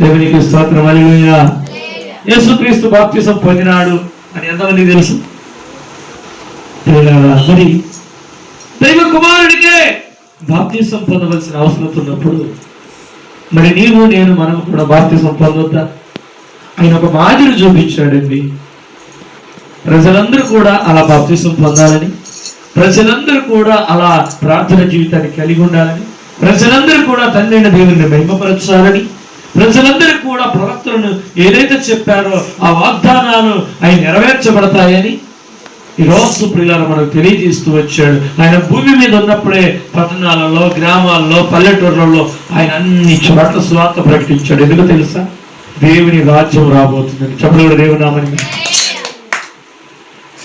దేవునికి స్తోత్రం. అలిగా యేసుక్రీస్తు బాప్తిసం పొందినాడు అని ఎంతమంది తెలుసు? మరి దైవ కుమారుడికే బాప్తిసం పొందవలసిన అవసరం ఉన్నప్పుడు మరి నీవు నేను మనం కూడా బాప్తిసం పొందొద్దా? ఆయన ఒక మాదిరి చూపించాడండి. ప్రజలందరూ కూడా అలా బాప్తిసం పొందాలని ప్రజలందరూ కూడా అలా ప్రార్థన జీవితాన్ని కలిగి ఉండాలని ప్రజలందరూ కూడా తండ్రి దేవుని మహిమపరచాలని ప్రజలందరూ కూడా ప్రవక్తలను ఏదైతే చెప్పారో ఆ వాగ్దానాలు ఆయన నెరవేర్చబడతాయని ఈరోజు రోజు ప్రియులను మనకు తెలియజేస్తూ వచ్చాడు. ఆయన భూమి మీద ఉన్నప్పుడే పట్టణాలలో గ్రామాల్లో పల్లెటూర్లలో ఆయన అన్ని చోట్ల స్వార్థ ప్రకటించాడు. ఎందుకు తెలుసా? దేవుని రాజ్యం రాబోతుందని చెప్పలేడు దేవుని నామని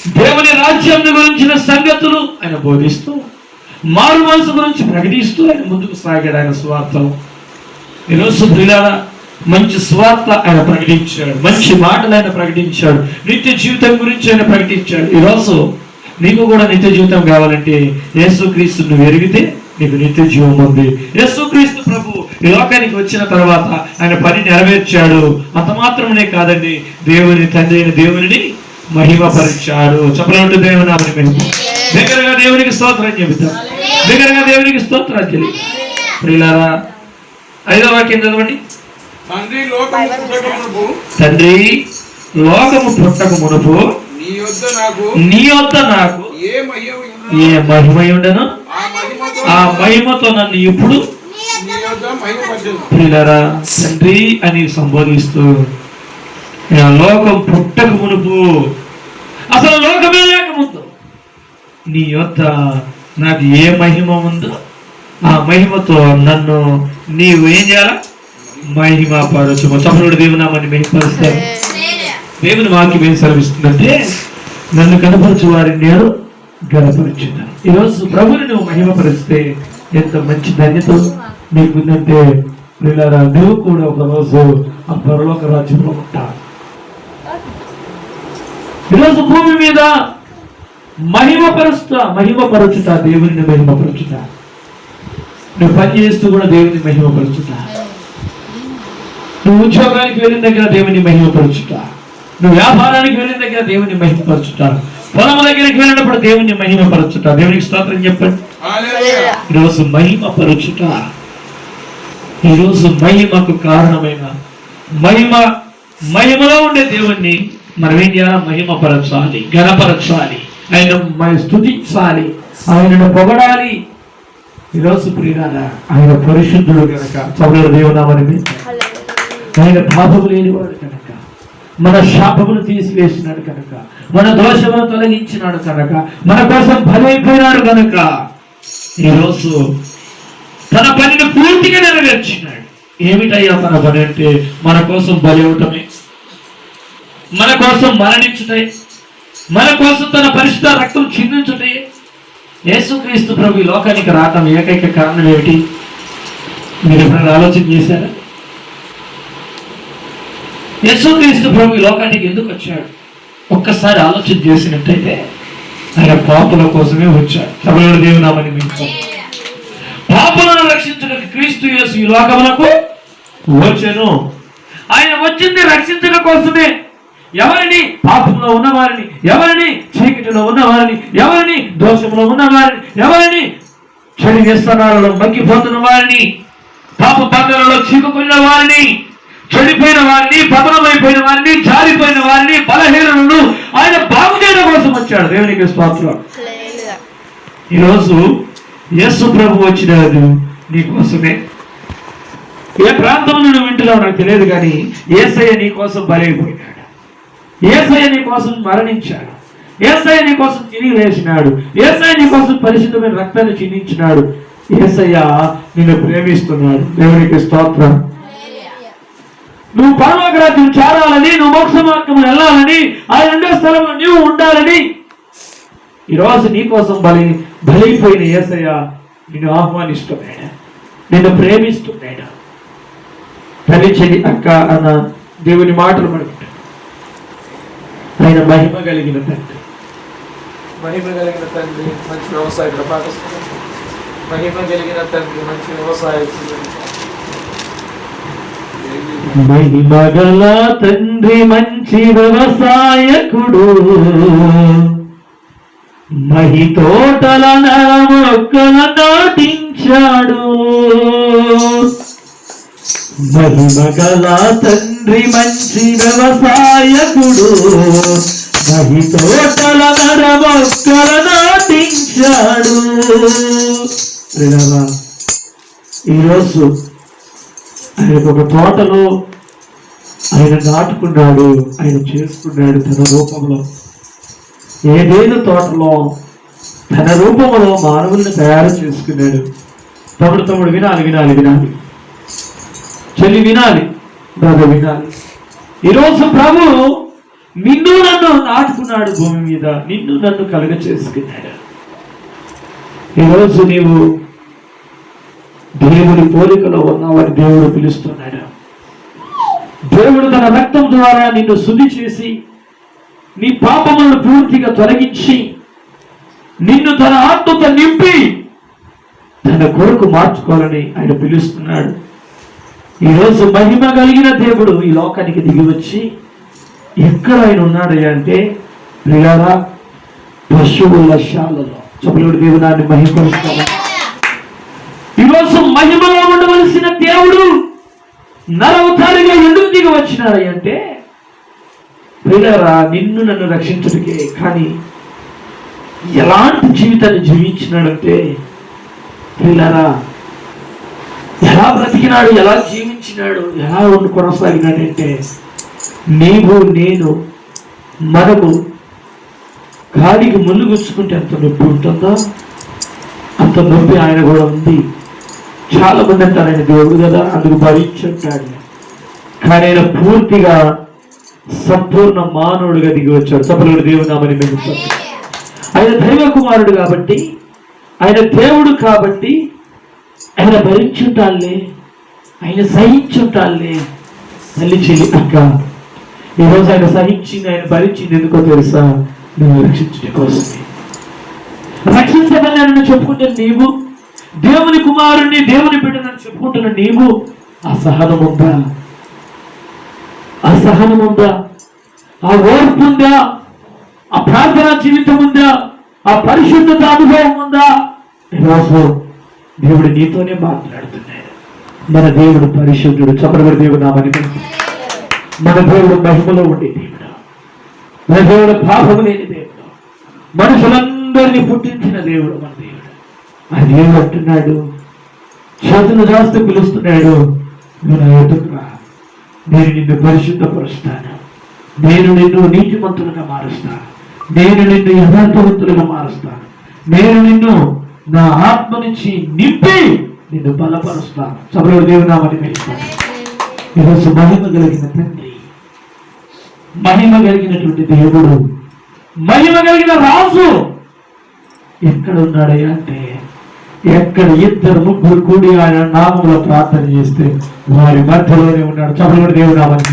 దేవుని రాజ్యం గురించిన సంగతులు ఆయన బోధిస్తూ మారు మనసు గురించి ప్రకటిస్తూ ఆయన ముందుకు సాగాడు. ఆయన స్వార్థం. ఈరోజు ప్రియులారా మంచి స్వార్థ ఆయన ప్రకటించాడు. మంచి మాటలు ఆయన ప్రకటించాడు. నిత్య జీవితం గురించి ఆయన ప్రకటించాడు. ఈరోజు నీకు కూడా నిత్య జీవితం కావాలంటే యేసుక్రీస్తు నువ్వు ఎరిగితే నీకు నిత్య జీవం ఉంది. యేసుక్రీస్తు ప్రభు ఈ లోకానికి వచ్చిన తర్వాత ఆయన పని నెరవేర్చాడు. అంత మాత్రమే కాదండి దేవుని తండ్రి అయిన దేవుని మహిమపరిచాడు. చెప్పలేంటి దేవుని ఆమెను మేము దగ్గరగా దేవునికి స్తోత్రం చెబుతాం. దగ్గరగా దేవునికి స్తోత్రం తెలియదు ప్రియులారా ఐదో వాక్యం చదవండి. తండ్రి లోకము పుట్టకమునకు తండ్రి లోకము పుట్టక మునుపు నీ యొద్ద నాకు నీ వద్ద నాకు ఏ మహిమ ఉండను ఆ మహిమతో నన్ను ఇప్పుడు ప్రియులరా తండ్రి అని సంబోధిస్తూ ఆ లోకం పుట్టక మునుపు అసలు లోకమే లేకముందు నీ యొద్ద నాకు ఏ మహిమ ఉందో ఆ మహిమతో నన్ను నీవు ఏం చేయాలా? మహిమ పరచు చపలుడు దేవునామని మహిమపరుస్తారు దేవుని వాక్యం ఏం సెలవిస్తుందంటే నన్ను కనపరచు వారిని నేను గనపరుచున్నాను ఈరోజు ప్రభుని నువ్వు మహిమపరిస్తే ఎంత మంచి ధన్యత నీకుందంటే ప్రియులారా నువ్వు కూడా ఒక రోజు ఆ పరలోక రాజ్యంలో ఉంటావు. ఈరోజు భూమి మీద మహిమపరుస్తా మహిమపరచుట దేవుని మహిమపరచుట నువ్వు పని చేస్తూ కూడా దేవుని మహిమపరచుట నువ్వు ఉద్యోగానికి వెళ్ళిన దగ్గర దేవుని మహిమపరచుట. నువ్వు వ్యాపారానికి వెళ్ళిన దగ్గర దేవుని మహిమపరచుట. పొలం దగ్గరికి వెళ్ళినప్పుడు దేవుని మహిమపరచుట. దేవునికి స్తోత్రం చెప్పండి. ఈరోజు మహిమపరచుట. ఈరోజు మహిమకు కారణమైన మహిమ మహిమలో ఉండే దేవుణ్ణి మనం ఏం చేయాలి? మహిమపరచాలి గణపరచాలి ఆయన స్తుతించాలి ఆయనను పొగడాలి. ఈరోజు ప్రియురాల ఆయన పరిశుద్ధుడు కనుక చదువు దేవునామని ఆయన పాపము లేనివాడు కనుక. మన శాపమును తీసివేసినాడు కనుక. మన దోషమును తొలగించినాడు కనుక. మన కోసం బలైపోయినాడు కనుక. ఈరోజు తన పనిని పూర్తిగా నెరవేర్చినాడు. ఏమిటయ్యా తన పని అంటే? మన కోసం బలి అవటమే మన కోసం మరణించుటే. మన కోసం తన పరిశుద్ధ రక్తం చిందించుటే. యేసుక్రీస్తు ప్రభు లోకానికి రావటం ఏకైక కారణం ఏమిటి? మీరు ఎప్పుడైనా ఆలోచన చేశారా? యేసుక్రీస్తు ప్రభు ఈ లోకానికి ఎందుకు వచ్చాడు? ఒక్కసారి ఆలోచన చేసినట్టయితే ఆయన పాపుల కోసమే వచ్చాడు. తమిళ దేవునామని మీకు పాపులను రక్షించడానికి క్రీస్తు యేసు ఈ లోకమునకు వచ్చెను. ఆయన వచ్చింది రక్షించడం కోసమే. ఎవరిని? పాపంలో ఉన్నవారిని. ఎవరిని? చీకటిలో ఉన్నవారిని. ఎవరిని? దోషంలో ఉన్నవారిని. ఎవరిని? చెడు వ్యసనాలలో మగ్గిపోతున్న వారిని. పాప పాత్రలలో చీకుకున్న వారిని. చెడిపోయిన వారిని పతనమైపోయిన వారిని జారిపోయిన వారిని బలహీనలను ఆయన బాగు చేయడం కోసం వచ్చాడు. దేవునికి స్తోత్రం. ఈరోజు యేసు ప్రభు వచ్చినాడు నీ కోసమే. ఏ ప్రాంతంలో నువ్వు వింటున్నావు నాకు తెలియదు కానీ ఏసయ్య నీ కోసం బలైపోయినాడు. ఏసయ్య నీ కోసం మరణించాడు. ఏసయ్య నీ కోసం తిరిగి లేచినాడు. ఏసయ్య నీ కోసం పరిశుద్ధమైన రక్తాన్ని చిందించినాడు. ఏసయ్య నిన్ను ప్రేమిస్తున్నాడు. దేవునికి స్తోత్రం. నువ్వు పరలోక రాజ్యం చేరాలని నువ్వు మోక్ష మార్గం వెళ్ళాలని ఆయన రెండో స్థలంలో నీవు ఉండాలని. ఈరోజు నీ కోసం బలి బలైపోయిన ఏసయ్య నిన్ను ఆహ్వానిస్తున్నాడు. నిన్ను ప్రేమిస్తున్నాడు. తల్లి చెల్లి అక్క అన్న దేవుని మాటలు మనకు. ఆయన మహిమ కలిగిన తండ్రి. మహిమ కలిగిన తండ్రి మంచి వ్యవసాయ మహిమ కలిగిన తండ్రి మంచి వ్యవసాయ మహిమగల తండ్రి మంచి వ్యవసాయకుడు. మహి తోటల మొక్కల నాటించాడు. మహిమగల తండ్రి మంచి వ్యవసాయకుడు. మహి తోటల నర మొక్కల నాటించాడు ఈరోజు ఆయన ఒక తోటలో ఆయన నాటుకున్నాడు ఆయన చేసుకున్నాడు తన రూపంలో. ఏదేదో తోటలో తన రూపంలో మానవుల్ని తయారు చేసుకున్నాడు. తమ్ముడు తమ్ముడు వినాలి వినాలి వినాలి. చెల్లి వినాలి బ్రదర్ వినాలి. ఈరోజు ప్రభు నిన్ను నన్ను నాటుకున్నాడు భూమి మీద. నిన్ను నన్ను కలుగ చేసుకున్నాడు ఈరోజు నీవు దేవుడి పోలికలో ఉన్నవాడు దేవుడు పిలుస్తున్నాడు. దేవుడు తన రక్తం ద్వారా నిన్ను శుద్ధి చేసి నీ పాపములను పూర్తిగా తొలగించి నిన్ను తన ఆత్మతో నింపి తన కొరకు మార్చుకోవాలని ఆయన పిలుస్తున్నాడు. ఈరోజు మహిమ కలిగిన దేవుడు ఈ లోకానికి దిగి వచ్చి ఎక్కడ ఆయన ఉన్నాడు అంటే ప్రియారా పశువుల శాలలో చెప్పులు దేవునాన్ని మహిమపరుస్తాము ఈరోజు మహిమలో ఉండవలసిన దేవుడు నరవతారిగా ఎందుకు దిగి వచ్చినాడు అంటే ప్రియులారా నిన్ను నన్ను రక్షించడికే కానీ ఎలాంటి జీవితాన్ని జీవించినాడంటే ప్రియులారా ఎలా బ్రతికినాడు ఎలా జీవించినాడు ఎలా ఉండి కొనసాగినాడంటే నీవు నేను మనము గాడికి ముళ్ళు గుచ్చుకుంటే ఎంత నొప్పి ఉంటుందో? అంత నొప్పి ఆయన కూడా ఉంది. చాలా మంది అంటారండి ఆయన దేవుడు కదా అందుకు భరించుంటాడు. కానీ ఆయన పూర్తిగా సంపూర్ణ మానవుడిగా దిగి వచ్చాడు. సపలుడు దేవుడు నామని మేము ఆయన దైవ కుమారుడు కాబట్టి ఆయన దేవుడు కాబట్టి ఆయన భరించుంటాలే ఆయన సహించుంటాలే తల్లి చెల్లి అక్క. ఈరోజు ఆయన సహించింది ఆయన భరించింది ఎందుకో తెలుసా? నువ్వు రక్షించడం కోసమే. రక్షించబడి చెప్పుకుంటే నీవు దేవుని కుమారుణ్ణి దేవుని బిడ్డనని చెప్పుకుంటున్న నీవు అసహనం ఉందా అసహనం ఉందా ఆ ఓర్పు ఉందా ఆ ప్రార్థన జీవితం ఉందా ఆ పరిశుద్ధత అనుభవం ఉందా ఈరోజు దేవుడు నీతోనే మాట్లాడుతున్నాడు. మన దేవుడు పరిశుద్ధుడు చపరగడి దేవుడు నామని మన దేవుడు మహిమలో ఉండే దేవుడు. మన దేవుడు పాపము లేని దేవుడు. మనుషులందరినీ పుట్టించిన దేవుడు అది ఏమంటున్నాడు చేతులు దాస్తూ పిలుస్తున్నాడు. నువ్వు నా నేను నిన్ను పరిశుద్ధపరుస్తాను. నేను నిన్ను నీతిమంతులుగా మారుస్తాను. నేను నిన్ను యథార్థవంతులుగా మారుస్తాను. నేను నిన్ను నా ఆత్మ నుంచి నింపి నిన్ను బలపరుస్తాను. సభలో దేవునామని పిలుస్తాను ఈరోజు మహిమ కలిగిన తండ్రి మహిమ కలిగినటువంటి దేవుడు మహిమ కలిగిన రాజు ఎక్కడ ఉన్నాడయ్యా అంటే ఎక్కడ ఇద్దరు ముగ్గురు కూడి ఆయన నామంలో ప్రార్థన చేస్తే వారి మధ్యలోనే ఉన్నాడు. చపలబడి దేవుడు నామని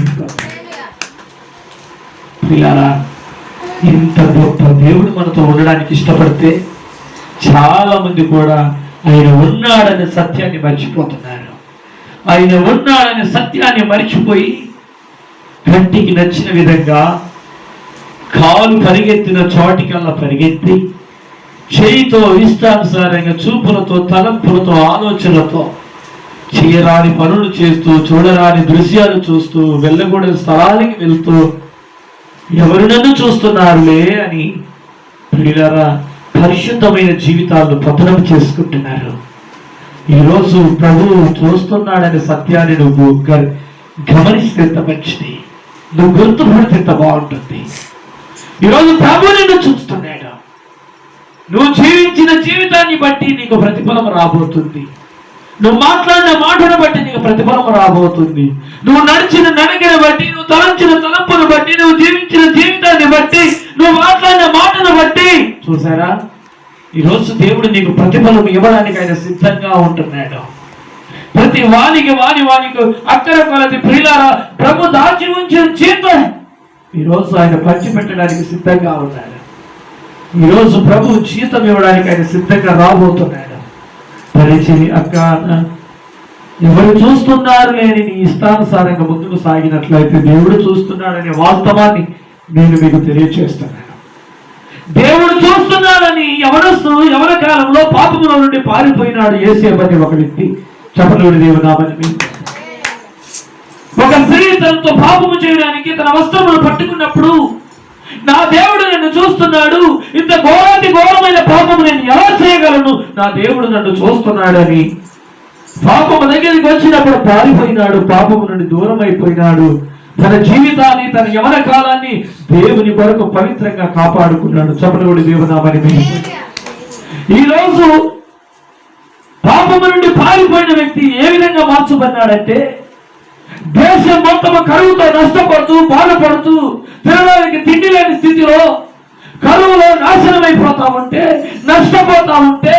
పిల్లారా ఇంత గొప్ప దేవుడు మనతో ఉండడానికి ఇష్టపడితే చాలా మంది కూడా ఆయన ఉన్నాడనే సత్యాన్ని మర్చిపోతున్నారు. ఆయన ఉన్నాడనే సత్యాన్ని మర్చిపోయి కంటికి నచ్చిన విధంగా కాలు పరిగెత్తిన చోటికల్లా పరిగెత్తి చేయితో ఇష్టానుసారంగా చూపులతో తలంపులతో ఆలోచనలతో చేయరాని పనులు చేస్తూ చూడరాని దృశ్యాలు చూస్తూ వెళ్ళకూడని స్థలానికి వెళ్తూ ఎవరు నన్ను చూస్తున్నారులే అని ప్రియులారా పరిశుద్ధమైన జీవితాలను పతనం చేసుకుంటున్నారు. ఈరోజు ప్రభువు చూస్తున్నాడనే సత్యాన్ని నువ్వు గ- గమనిస్తే ఎంత మంచిది. నువ్వు గుర్తుపడితే ఎంత బాగుంటుంది. ఈరోజు ప్రభు నిన్ను చూస్తున్నాడు. నువ్వు జీవించిన జీవితాన్ని బట్టి నీకు ప్రతిఫలం రాబోతుంది. నువ్వు మాట్లాడిన మాటను బట్టి నీకు ప్రతిఫలం రాబోతుంది. నువ్వు నడిచిన నడికను బట్టి నువ్వు తలంచిన తలంపును బట్టి నువ్వు జీవించిన జీవితాన్ని బట్టి నువ్వు మాట్లాడిన మాటను బట్టి చూసారా? ఈరోజు దేవుడు నీకు ప్రతిఫలం ఇవ్వడానికి ఆయన సిద్ధంగా ఉంటున్నాడు. ప్రతి వానికి వాని వానికి అక్కర కొలది ప్రియులారా ప్రభు దాచి ఉంచిన జీతం ఈరోజు ఆయన పంచిపెట్టడానికి సిద్ధంగా ఉన్నాడు. ఈరోజు ప్రభు జీతం ఇవ్వడానికి ఆయన సిద్ధంగా రాబోతున్నాడు. పరిచయం అక్క ఎవరు చూస్తున్నారు లేని నీ ఇష్టానుసారంగా ముందుకు సాగినట్లయితే దేవుడు చూస్తున్నాడనే వాస్తవాన్ని నేను మీకు తెలియచేస్తున్నాను దేవుడు చూస్తున్నాడని ఎవరస్తు ఎవరి కాలంలో పాపముల నుండి పారిపోయినాడు ఏసేపని ఒక వ్యక్తి. చెప్పలేడు దేవునామని ఒక స్త్రీ తనతో పాపము చేయడానికి తన వస్త్రములు పట్టుకున్నప్పుడు నా దేవుడు నన్ను చూస్తున్నాడు ఇంత ఘోరాతి ఘోరమైన పాపము నేను ఎలా చేయగలను నా దేవుడు నన్ను చూస్తున్నాడని. పాపము దగ్గరికి వచ్చినప్పుడు పారిపోయినాడు పాపము నుండి దూరం అయిపోయినాడు తన జీవితాన్ని తన యవన కాలాన్ని దేవుని కొరకు పవిత్రంగా కాపాడుకున్నాడు. చపలగుడి దేవునామని ఈరోజు పాపము నుండి పారిపోయిన వ్యక్తి ఏ విధంగా మార్చబడినాడంటే దేశం మొత్తం కరువుతో నష్టపడుతూ బాధపడుతూ తినడానికి తిండి లేని స్థితిలో కరువులో నాశనం అయిపోతా ఉంటే నష్టపోతా ఉంటే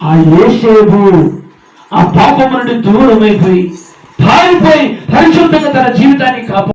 ఆ ఏసేపు ఆ పాపం నుండి దూరం అయిపోయి పారిపోయి పరిశుద్ధంగా తన జీవితాన్ని కాపాడు